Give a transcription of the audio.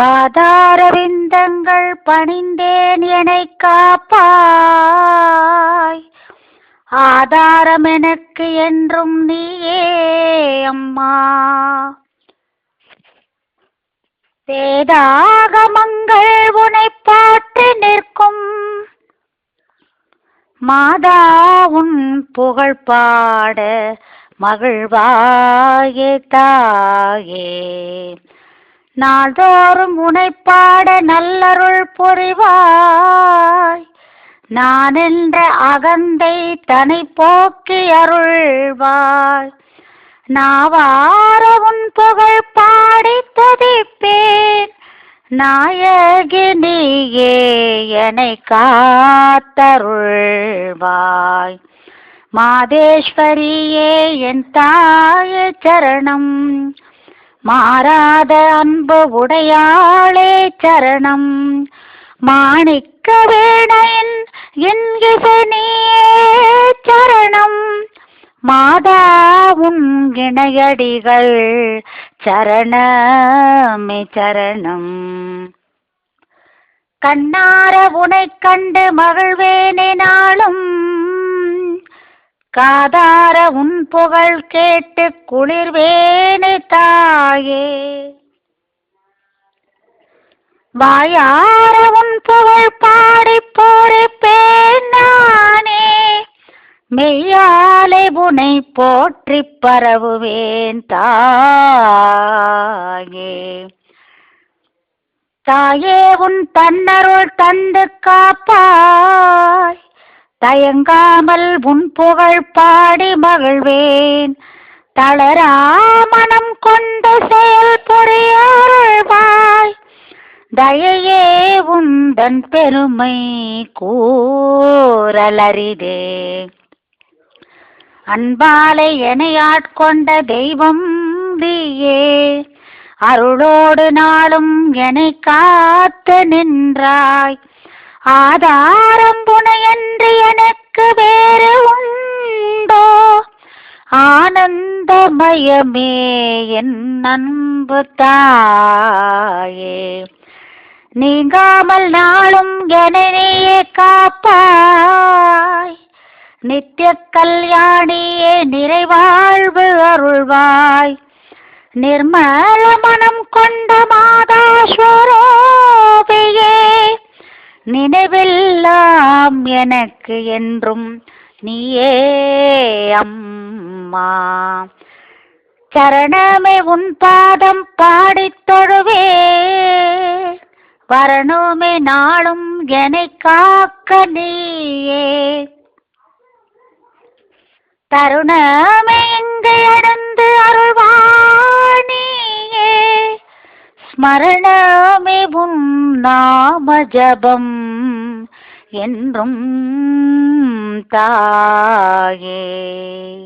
பாதாரவிந்தங்கள் பணிந்தேன் என்னை காப்பாய். ஆதாரம் எனக்கு என்றும் நீயே அம்மா. வேதாகமங்கள் உனை பாட்டு நிற்கும். மாதா உன் புகழ் பாட மகிழ்வாயே தாயே. நாள்தோறும் உனை நல்லருள் புரிவாய். நான் என்ற அகந்தை தனை போக்கி அருள்வாய். நாவார உன் புகழ் பாடி துதிப்பேன் நாயகி நீயே என்னை காத்தருள்வாய். மாதேஸ்வரியே என் தாய சரணம். மாறாத அன்பு உடையாளே சரணம். மாணிக்க வேணையின் என் இசைனியே சரணம். மாதா உன் இணையடிகள் சரணமே சரணம். கண்ணார உனை கண்டு மகிழ்வேனே நாளும். காதார உன் புகழ் கேட்டு குளிர்வேனே தாயே. வாயார உன் புகழ் பாடி போரிப்பேன் நானே. மெய்யாலை உனை போற்றி பரவுவேன் தாயே. தாயே உன் தன்னருள் தந்து காப்பாய். தயங்காமல் உன் புகழ் பாடி மகிழ்வேன். தளரா மனம் கொண்டு செயல் புரியருள்வாய் தயையே உந்தன் பெருமை கூறலரிதே அன்பாலை எனையாட்கொண்ட ஆட்கொண்ட தெய்வம் தீயே அருளோடு நாளும் என்னை காத்து நின்றாய். ஆதாரம் புன ஆனந்தமயமே என் அன்பு தாயே. நீங்காமல் நாளும் எனனையே காப்பாய். நித்திய கல்யாணியே நிறைவாழ்வு அருள்வாய். நிர்மல மனம் கொண்ட மாதாஸ்வரோபியே. நினைவெல்லாம் எனக்கு என்றும் நீயே அம்மா. சரணமே உன் பாதம் பாடி தொழுவே. வரணுமே நாளும் என்னை காக்க நீயே. தருணமே இங்கு அடந்து அருள்வாணியே ஸ்மரணமே உன் நாம ஜபம் என்றும் தாயே.